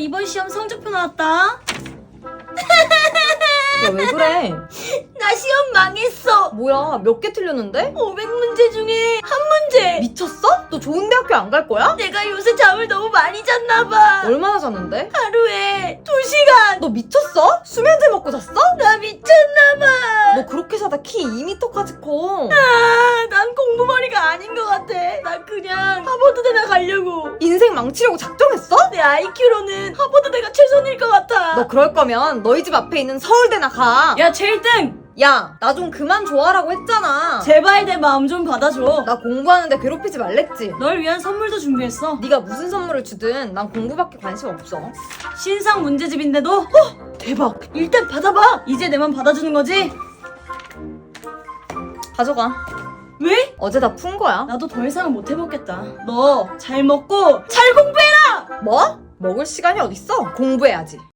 이번 시험 성적표 나왔다. 야 왜 그래? 나 시험 망했어. 뭐야 몇 개 틀렸는데? 500문제 중에 한 문제. 미쳤어? 너 좋은 대학교 안 갈 거야? 내가 요새 잠을 너무 많이 잤나 봐. 얼마나 잤는데? 하루에 2시간. 너 미쳤어? 수면제 먹고 잤어? 나 미쳤나 봐. 너 그렇게 자다 키 2m까지 커. 아, 난 공부머리가 아닌 것 같아. 나 그냥 하버드대나 가려고. 인생 망치려고 작정했어? 내 IQ로는 하버드대가 최선일 것 같아. 너 그럴 거면 너희 집 앞에 있는 서울대나 가. 야, 제일 등! 야, 나 좀 그만 좋아라고 했잖아. 제발 내 마음 좀 받아줘. 나 공부하는데 괴롭히지 말랬지. 널 위한 선물도 준비했어. 네가 무슨 선물을 주든 난 공부밖에 관심 없어. 신상 문제집인데도 어, 대박. 일단 받아봐. 이제 내맘 받아주는 거지? 가져가. 왜? 어제 다 푼 거야. 나도 더 이상은 못 해먹겠다. 너 잘 먹고 잘 공부해라. 뭐? 먹을 시간이 어딨어? 공부해야지.